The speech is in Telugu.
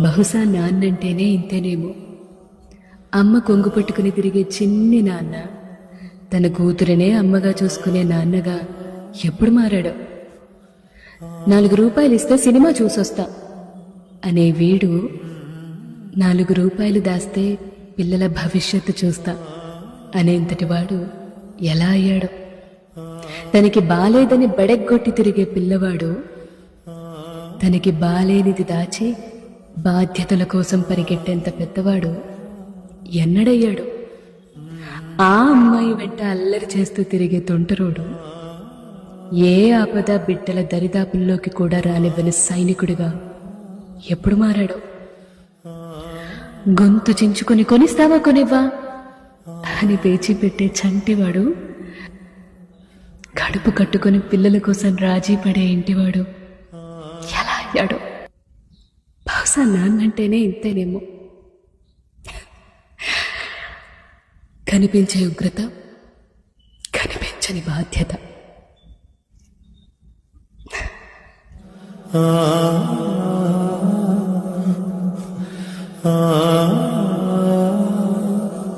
బహుశా నాన్నంటేనే ఇంతేనేమో. అమ్మ కొంగు పట్టుకుని తిరిగే చిన్ని నాన్న తన కూతురినే అమ్మగా చూసుకునే నాన్నగా ఎప్పుడు మారాడో? నాలుగు రూపాయలు ఇస్తే సినిమా చూసొస్తా. అనే వీడు నాలుగు రూపాయలు దాస్తే పిల్లల భవిష్యత్తు చూస్తా. అనేంతటి వాడు ఎలా అయ్యాడో? తనకి బాలేదని బడెగ్గొట్టి తిరిగే పిల్లవాడు తనకి బాలేనిది దాచి బాధ్యతల కోసం పరిగెట్టేంత పెద్దవాడు ఎన్నడయ్యాడు? ఆ అమ్మాయి వెంట అల్లరి చేస్తూ తిరిగే తొంటరోడు ఏ ఆపద బిడ్డల దరిదాపుల్లోకి కూడా రానివ్వని సైనికుడిగా ఎప్పుడు మారాడో? గొంతు చించుకొని కొనిస్తావా కొనివ్వా? అని పేచి పెట్టే చంటివాడు కడుపు కట్టుకొని పిల్లల కోసం రాజీ పడే ఇంటివాడు ఎలా అయ్యాడో? బహుశా నాన్నంటేనే ఇంతేనేమో. కనిపించే ఉగ్రత కనిపించని బాధ్యత. ఆ